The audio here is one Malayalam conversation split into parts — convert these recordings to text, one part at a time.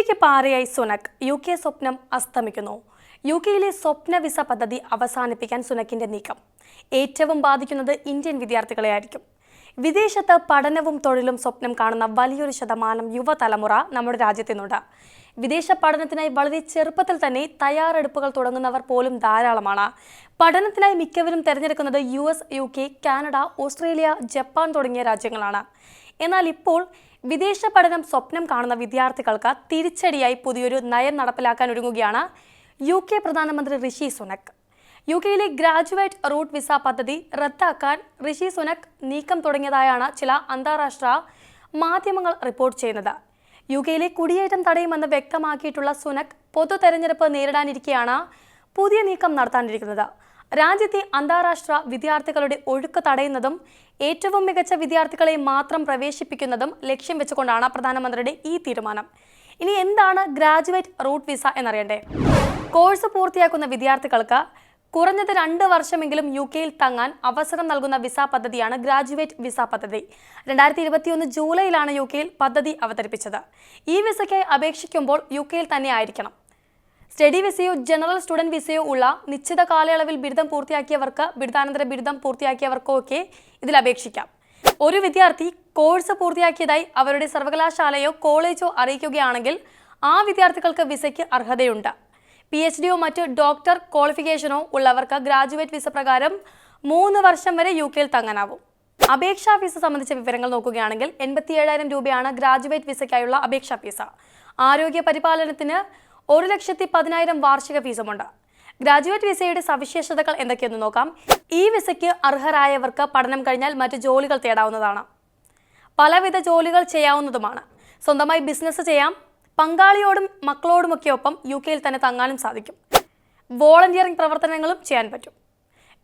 ഇന്ത്യയ്ക്ക് പാരയായി സുനക് യു കെ സ്വപ്നം അസ്തമിക്കുന്നു. യു കെയിലെ സ്വപ്ന വിസ പദ്ധതി അവസാനിപ്പിക്കാൻ സുനക്കിന്റെ നീക്കം. ഏറ്റവും ബാധിക്കുന്നത് ഇന്ത്യൻ വിദ്യാർത്ഥികളെയായിരിക്കും. വിദേശത്ത് പഠനവും തൊഴിലും സ്വപ്നം കാണുന്ന വലിയൊരു ശതമാനം യുവതലമുറ നമ്മുടെ രാജ്യത്തിനുണ്ട് വിദേശ പഠനത്തിനായി വളരെ ചെറുപ്പത്തിൽ തന്നെ തയ്യാറെടുപ്പുകൾ തുടങ്ങുന്നവർ പോലും ധാരാളമാണ്. പഠനത്തിനായി മിക്കവരും തിരഞ്ഞെടുക്കുന്നത് U S U K Canada Australia Japan തുടങ്ങിയ രാജ്യങ്ങളാണ്. എന്നാൽ ഇപ്പോൾ വിദേശ പഠനം സ്വപ്നം കാണുന്ന വിദ്യാർത്ഥികൾക്ക് തിരിച്ചടിയായി പുതിയൊരു നയം നടപ്പിലാക്കാൻ ഒരുങ്ങുകയാണ് യു കെ പ്രധാനമന്ത്രി ഋഷി സുനക്. യു കെയിലെ ഗ്രാജുവേറ്റ് റൂട്ട് വിസ പദ്ധതി റദ്ദാക്കാൻ ഋഷി സുനക് നീക്കം തുടങ്ങിയതായാണ് ചില അന്താരാഷ്ട്ര മാധ്യമങ്ങൾ റിപ്പോർട്ട് ചെയ്യുന്നത്. യു കെയിലെ കുടിയേറ്റം തടയുമെന്ന് വ്യക്തമാക്കിയിട്ടുള്ള സുനക് പൊതു തെരഞ്ഞെടുപ്പ് നേരിടാനിരിക്കെയാണ് പുതിയ നീക്കം നടത്താനിരിക്കുന്നത്. രാജ്യത്തെ അന്താരാഷ്ട്ര വിദ്യാർത്ഥികളുടെ ഒഴുക്ക് തടയുന്നതും ഏറ്റവും മികച്ച വിദ്യാർത്ഥികളെ മാത്രം പ്രവേശിപ്പിക്കുന്നതും ലക്ഷ്യം വെച്ചുകൊണ്ടാണ് പ്രധാനമന്ത്രിയുടെ ഈ തീരുമാനം. ഇനി എന്താണ് ഗ്രാജുവേറ്റ് റൂട്ട് വിസ എന്നറിയണ്ടേ? കോഴ്സ് പൂർത്തിയാക്കുന്ന വിദ്യാർത്ഥികൾക്ക് കുറഞ്ഞത് രണ്ട് വർഷമെങ്കിലും യു കെയിൽ തങ്ങാൻ അവസരം നൽകുന്ന വിസ പദ്ധതിയാണ് ഗ്രാജുവേറ്റ് വിസ പദ്ധതി. രണ്ടായിരത്തി ഇരുപത്തിയൊന്ന് ജൂലൈയിലാണ് യു കെയിൽ പദ്ധതി അവതരിപ്പിച്ചത്. ഈ വിസയ്ക്കായി അപേക്ഷിക്കുമ്പോൾ യു കെയിൽ തന്നെ ആയിരിക്കണം. സ്റ്റഡി വിസയോ ജനറൽ സ്റ്റുഡന്റ് വിസയോ ഉള്ള നിശ്ചിത കാലയളവിൽ ബിരുദം പൂർത്തിയാക്കിയവർക്ക് ബിരുദാനന്തര ബിരുദം പൂർത്തിയാക്കിയവർക്കോ ഒക്കെ ഇതിൽ അപേക്ഷിക്കാം. ഒരു വിദ്യാർത്ഥി കോഴ്സ് പൂർത്തിയാക്കിയതായി അവരുടെ സർവകലാശാലയോ കോളേജോ അറിയിക്കുകയാണെങ്കിൽ ആ വിദ്യാർത്ഥികൾക്ക് വിസയ്ക്ക് അർഹതയുണ്ട്. പി എച്ച് ഡിയോ മറ്റ് ഡോക്ടർ ക്വാളിഫിക്കേഷനോ ഉള്ളവർക്ക് ഗ്രാജുവേറ്റ് വിസ പ്രകാരം മൂന്ന് വർഷം വരെ യു കെയിൽ തങ്ങാനാവും. അപേക്ഷാ ഫീസ് സംബന്ധിച്ച വിവരങ്ങൾ നോക്കുകയാണെങ്കിൽ എൺപത്തി ഏഴായിരം രൂപയാണ് ഗ്രാജുവേറ്റ് വിസയ്ക്കായുള്ള അപേക്ഷാ ഫീസ് ആരോഗ്യ പരിപാലനത്തിന് ഒരു ലക്ഷത്തി പതിനായിരം വാർഷിക ഫീസുമുണ്ട് ഗ്രാജുവേറ്റ് വിസയുടെ സവിശേഷതകൾ എന്തൊക്കെയെന്ന് നോക്കാം. ഈ വിസയ്ക്ക് അർഹരായവർക്ക് പഠനം കഴിഞ്ഞാൽ മറ്റ് ജോലികൾ തേടാവുന്നതാണ്. പലവിധ ജോലികൾ ചെയ്യാവുന്നതുമാണ്. സ്വന്തമായി ബിസിനസ് ചെയ്യാം പങ്കാളിയോടും മക്കളോടുമൊക്കെ ഒപ്പം യു കെയിൽ തന്നെ തങ്ങാനും സാധിക്കും. വോളണ്ടിയറിംഗ് പ്രവർത്തനങ്ങളും ചെയ്യാൻ പറ്റും.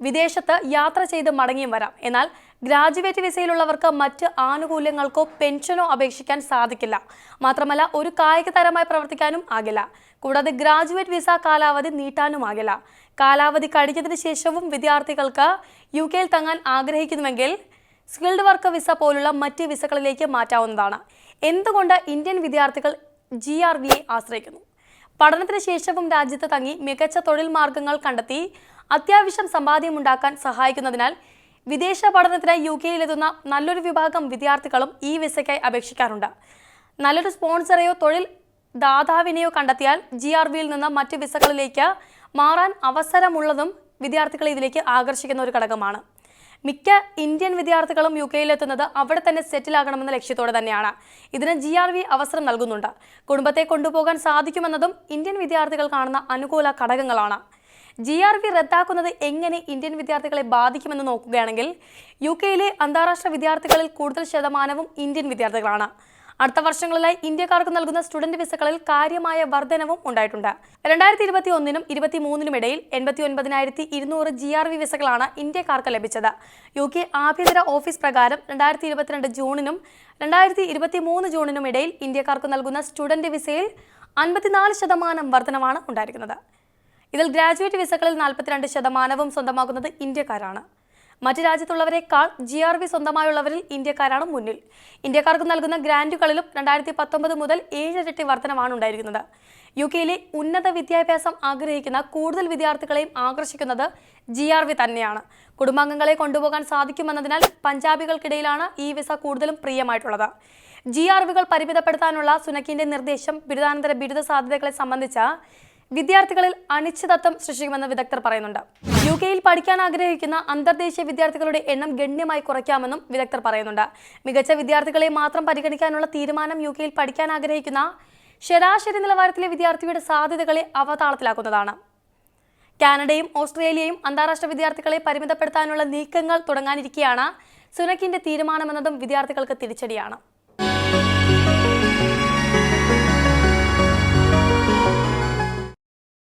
വിദേശത്ത് യാത്ര ചെയ്ത് മടങ്ങിയും വരാം. എന്നാൽ ഗ്രാജുവേറ്റ് വിസയിലുള്ളവർക്ക് മറ്റ് ആനുകൂല്യങ്ങൾക്കോ പെൻഷനോ അപേക്ഷിക്കാൻ സാധിക്കില്ല. മാത്രമല്ല ഒരു കായിക താരമായി പ്രവർത്തിക്കാനും ആകില്ല. കൂടാതെ ഗ്രാജുവേറ്റ് വിസ കാലാവധി നീട്ടാനുമാകില്ല കാലാവധി കഴിഞ്ഞതിന് ശേഷവും വിദ്യാർത്ഥികൾക്ക് യു കെയിൽ തങ്ങാൻ ആഗ്രഹിക്കുന്നുവെങ്കിൽ സ്കിൽഡ് വർക്ക് വിസ പോലുള്ള മറ്റ് വിസകളിലേക്ക് മാറ്റാവുന്നതാണ്. എന്തുകൊണ്ട് ഇന്ത്യൻ വിദ്യാർത്ഥികൾ ജി ആർ വിയെ ആശ്രയിക്കുന്നു. പഠനത്തിന് ശേഷവും രാജ്യത്ത് തങ്ങി മികച്ച തൊഴിൽ മാർഗങ്ങൾ കണ്ടെത്തി അത്യാവശ്യം സമ്പാദ്യമുണ്ടാക്കാൻ സഹായിക്കുന്നതിനാൽ വിദേശ പഠനത്തിനായി യു കെയിലെത്തുന്ന നല്ലൊരു വിഭാഗം വിദ്യാർത്ഥികളും ഈ വിസയ്ക്കായി അപേക്ഷിക്കാറുണ്ട്. നല്ലൊരു സ്പോൺസറെയോ തൊഴിൽ ദാതാവിനെയോ കണ്ടെത്തിയാൽ ജി ആർ വിയിൽ നിന്ന് മറ്റ് വിസകളിലേക്ക് മാറാൻ അവസരമുള്ളതും വിദ്യാർത്ഥികളെ ഇതിലേക്ക് ആകർഷിക്കുന്ന ഒരു ഘടകമാണ്. മിക്ക ഇന്ത്യൻ വിദ്യാർത്ഥികളും യു കെയിലെത്തുന്നത് അവിടെ തന്നെ സെറ്റിൽ ആകണമെന്ന ലക്ഷ്യത്തോടെ തന്നെയാണ്. ഇതിന് ജി ആർ വി അവസരം നൽകുന്നുണ്ട്. കുടുംബത്തെ കൊണ്ടുപോകാൻ സാധിക്കുമെന്നതും ഇന്ത്യൻ വിദ്യാർത്ഥികൾ കാണുന്ന അനുകൂല ഘടകങ്ങളാണ്. ജി ആർ വി റദ്ദാക്കുന്നത് എങ്ങനെ ഇന്ത്യൻ വിദ്യാർത്ഥികളെ ബാധിക്കുമെന്ന് നോക്കുകയാണെങ്കിൽ യു കെയിലെ അന്താരാഷ്ട്ര വിദ്യാർത്ഥികളിൽ കൂടുതൽ ശതമാനവും ഇന്ത്യൻ വിദ്യാർത്ഥികളാണ്. അടുത്ത വർഷങ്ങളിലായി ഇന്ത്യക്കാർക്ക് നൽകുന്ന സ്റ്റുഡന്റ് വിസകളിൽ കാര്യമായ വർധനവും ഉണ്ടായിട്ടുണ്ട്. രണ്ടായിരത്തി ഇരുപത്തി ഒന്നിനും ഇരുപത്തി മൂന്നിനും ഇടയിൽ എൺപത്തി ഒൻപതിനായിരത്തി ഇരുന്നൂറ് ജി ആർ വി വിസകളാണ് ഇന്ത്യക്കാർക്ക് ലഭിച്ചത്. യു കെ ആഭ്യന്തര ഓഫീസ് പ്രകാരം രണ്ടായിരത്തി ഇരുപത്തിരണ്ട് ജൂണിനും രണ്ടായിരത്തി ഇരുപത്തി മൂന്ന് ജൂണിനും ഇടയിൽ ഇന്ത്യക്കാർക്ക് നൽകുന്ന സ്റ്റുഡന്റ് വിസയിൽ അൻപത്തിനാല് ശതമാനം വർധനമാണ് ഉണ്ടായിരിക്കുന്നത്. ഇതിൽ ഗ്രാജുവേറ്റ് വിസകളിൽ നാൽപ്പത്തിരണ്ട് ശതമാനവും സ്വന്തമാക്കുന്നത് ഇന്ത്യക്കാരാണ്. മറ്റ് രാജ്യത്തുള്ളവരെക്കാൾ ജി ആർ വി സ്വന്തമായുള്ളവരിൽ ഇന്ത്യക്കാരാണ് മുന്നിൽ. ഇന്ത്യക്കാർക്ക് നൽകുന്ന ഗ്രാന്റുകളിലും രണ്ടായിരത്തി പത്തൊമ്പത് മുതൽ ഏഴിരട്ടി വർധനമാണ് ഉണ്ടായിരിക്കുന്നത്. യു കെയിലെ ഉന്നത വിദ്യാഭ്യാസം ആഗ്രഹിക്കുന്ന കൂടുതൽ വിദ്യാർത്ഥികളെയും ആകർഷിക്കുന്നത് ജി ആർ വി തന്നെയാണ്. കുടുംബാംഗങ്ങളെ കൊണ്ടുപോകാൻ സാധിക്കുമെന്നതിനാൽ പഞ്ചാബികൾക്കിടയിലാണ് ഈ വിസ കൂടുതലും പ്രിയമായിട്ടുള്ളത്. ജി ആർ വികൾ പരിമിതപ്പെടുത്താനുള്ള സുനക്കിന്റെ നിർദ്ദേശം ബിരുദാനന്തര ബിരുദ സാധ്യതകളെ സംബന്ധിച്ച വിദ്യാർത്ഥികളിൽ അനിശ്ചിതത്വം സൃഷ്ടിക്കുമെന്ന് വിദഗ്ധർ പറയുന്നുണ്ട്. യു കെയിൽ പഠിക്കാൻ ആഗ്രഹിക്കുന്ന അന്തർദേശീയ വിദ്യാർത്ഥികളുടെ എണ്ണം ഗണ്യമായി കുറയ്ക്കാമെന്നും വിദഗ്ധർ പറയുന്നുണ്ട്. മികച്ച വിദ്യാർത്ഥികളെ മാത്രം പരിഗണിക്കാനുള്ള തീരുമാനം യു കെയിൽ പഠിക്കാൻ ആഗ്രഹിക്കുന്ന ശരാശരി നിലവാരത്തിലെ വിദ്യാർത്ഥിയുടെ സാധ്യതകളെ അവതാളത്തിലാക്കുന്നതാണ്. കാനഡയും ഓസ്ട്രേലിയയും അന്താരാഷ്ട്ര വിദ്യാർത്ഥികളെ പരിമിതപ്പെടുത്താനുള്ള നീക്കങ്ങൾ തുടങ്ങാനിരിക്കെയാണ് സുനക്കിന്റെ തീരുമാനമെന്നതും വിദ്യാർത്ഥികൾക്ക് തിരിച്ചടിയാണ്.